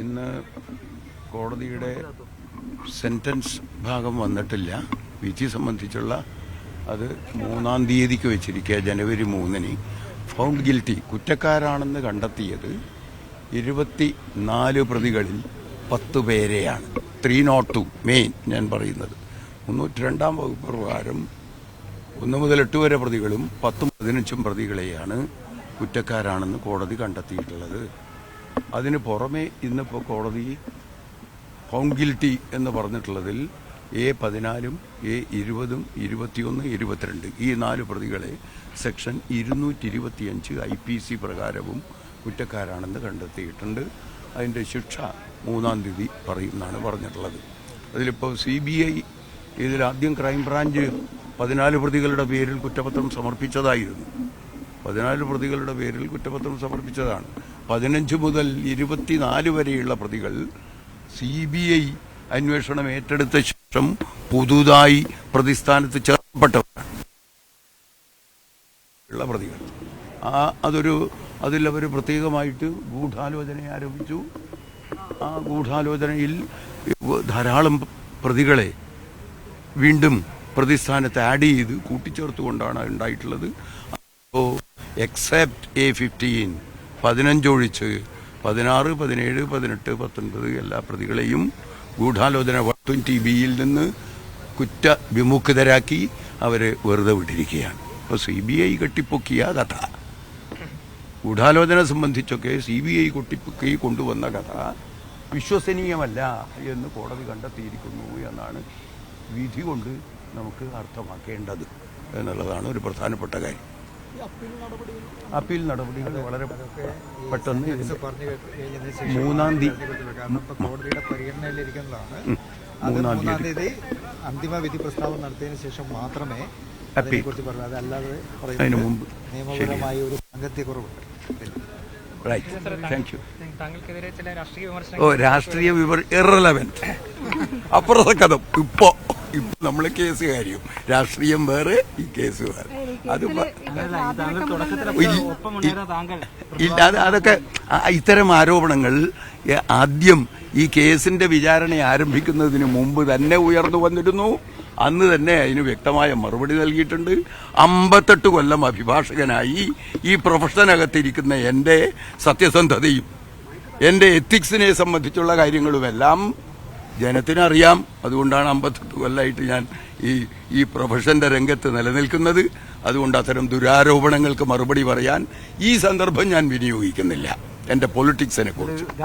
ഇന്ന് കോടതിയുടെ സെന്റൻസ് ഭാഗം വന്നിട്ടില്ല. വിധി സംബന്ധിച്ചുള്ള അത് മൂന്നാം തീയതിക്ക് വെച്ചിരിക്കുക ജനുവരി മൂന്നിന്. ഫൗണ്ട് ഗിൽറ്റി കുറ്റക്കാരാണെന്ന് കണ്ടെത്തിയത് ഇരുപത്തി നാല് പ്രതികളിൽ പത്ത് പേരെയാണ്. ത്രീ നോട്ട് ടു മെയിൻ ഞാൻ പറയുന്നത്. മുന്നൂറ്റി രണ്ടാം വകുപ്പ് പ്രകാരം ഒന്ന് മുതൽ എട്ട് വരെ പ്രതികളും പത്തും പതിനഞ്ചും പ്രതികളെയാണ് കുറ്റക്കാരാണെന്ന് കോടതി കണ്ടെത്തിയിട്ടുള്ളത്. അതിന് പുറമെ ഇന്നിപ്പോൾ കോടതി ഫൗണ്ട് ഗിൽറ്റി എന്ന് പറഞ്ഞിട്ടുള്ളതിൽ എ പതിനാലും എ ഇരുപതും ഇരുപത്തിയൊന്ന് ഇരുപത്തിരണ്ട് ഈ നാല് പ്രതികളെ സെക്ഷൻ ഇരുന്നൂറ്റി ഇരുപത്തിയഞ്ച് ഐ പി സി പ്രകാരവും കുറ്റക്കാരാണെന്ന് കണ്ടെത്തിയിട്ടുണ്ട്. അതിന്റെ ശിക്ഷ മൂന്നാം തീയതി പറയുമെന്നാണ് പറഞ്ഞിട്ടുള്ളത്. അതിലിപ്പോൾ സി ബി ഐ ഇതിലാദ്യം ക്രൈംബ്രാഞ്ച് പതിനാല് പ്രതികളുടെ പേരിൽ കുറ്റപത്രം സമർപ്പിച്ചതായിരുന്നു. പതിനാല് പ്രതികളുടെ പേരിൽ കുറ്റപത്രം സമർപ്പിച്ചതാണ്. പതിനഞ്ച് മുതൽ ഇരുപത്തിനാല് വരെയുള്ള പ്രതികൾ സി ബി ഐ അന്വേഷണം ഏറ്റെടുത്ത ശേഷം പുതുതായി പ്രതിസ്ഥാനത്ത് ചേർക്കപ്പെട്ടവരാണ് ഉള്ള പ്രതികൾ. ആ അതൊരു അതിൽ അവർ പ്രത്യേകമായിട്ട് ഗൂഢാലോചന ആരോപിച്ചു. ആ ഗൂഢാലോചനയിൽ ധാരാളം പ്രതികളെ വീണ്ടും പ്രതിസ്ഥാനത്ത് ആഡ് ചെയ്ത് കൂട്ടിച്ചേർത്തുകൊണ്ടാണ് ഉണ്ടായിട്ടുള്ളത്. അപ്പോൾ എക്സെപ്റ്റ് എ ഫിഫ്റ്റീൻ പതിനഞ്ചൊഴിച്ച് പതിനാറ് പതിനേഴ് പതിനെട്ട് പത്തൊൻപത് എല്ലാ പ്രതികളെയും ഗൂഢാലോചന വൺ ട്വന്റി ബിയിൽ നിന്ന് കുറ്റ വിമുക്തരാക്കി അവരെ വെറുതെ വിട്ടിരിക്കുകയാണ്. അപ്പോൾ സി ബി ഐ കെട്ടിപ്പൊക്കിയ കഥ ഗൂഢാലോചന സംബന്ധിച്ചൊക്കെ സി ബി ഐ കൊട്ടിപ്പൊക്കി കൊണ്ടുവന്ന കഥ വിശ്വസനീയമല്ല എന്ന് കോടതി കണ്ടെത്തിയിരിക്കുന്നു എന്നാണ് വിധി കൊണ്ട് നമുക്ക് അർത്ഥമാക്കേണ്ടത് എന്നുള്ളതാണ് ഒരു പ്രധാനപ്പെട്ട കാര്യം. അപ്പീൽ നടപടികൾ വളരെ പെട്ടെന്ന് ഇതിന്റെ പറഞ്ഞു കഴിഞ്ഞതിന് ശേഷം മൂന്നാം തീയതി കാരണം ഇപ്പൊ കോടതിയുടെ മൂന്നാം തീയതി. അന്തിമ വിധി പ്രസ്താവം നടത്തിയതിനു ശേഷം മാത്രമേ അപ്പീൽ. അതിനെക്കുറിച്ച് പറഞ്ഞു അതല്ലാതെ അതിനു മുമ്പ് നിയമപരമായ ഒരു രാഷ്ട്രീയ ഓ രാഷ്ട്രീയ വിവർ അപ്പുറത്തെ അപ്രസക്തം ഇപ്പോ ഇപ്പൊ നമ്മളെ കേസ് കാര്യം രാഷ്ട്രീയം വേറെ ഈ കേസ് വേറെ. അത് ഇല്ല, അത് അതൊക്കെ ഇത്തരം ആരോപണങ്ങൾ ആദ്യം ഈ കേസിന്റെ വിചാരണ ആരംഭിക്കുന്നതിന് മുമ്പ് തന്നെ ഉയർന്നു വന്നിരുന്നു. അന്ന് തന്നെ അതിന് വ്യക്തമായ മറുപടി നൽകിയിട്ടുണ്ട്. അമ്പത്തെട്ട് കൊല്ലം അഭിഭാഷകനായി ഈ പ്രൊഫഷനകത്തിരിക്കുന്ന എന്റെ സത്യസന്ധതയും എന്റെ എത്തിക്സിനെ സംബന്ധിച്ചുള്ള കാര്യങ്ങളുമെല്ലാം ജനത്തിനറിയാം. അതുകൊണ്ടാണ് അമ്പത്തെട്ട് കൊല്ലമായിട്ട് ഞാൻ ഈ ഈ പ്രൊഫഷന്റെ രംഗത്ത് നിലനിൽക്കുന്നത്. അതുകൊണ്ട് അത്തരം ദുരാരോപണങ്ങൾക്ക് മറുപടി പറയാൻ ഈ സന്ദർഭം ഞാൻ വിനിയോഗിക്കുന്നില്ല. എന്റെ പൊളിറ്റിക്സിനെ കുറിച്ച്.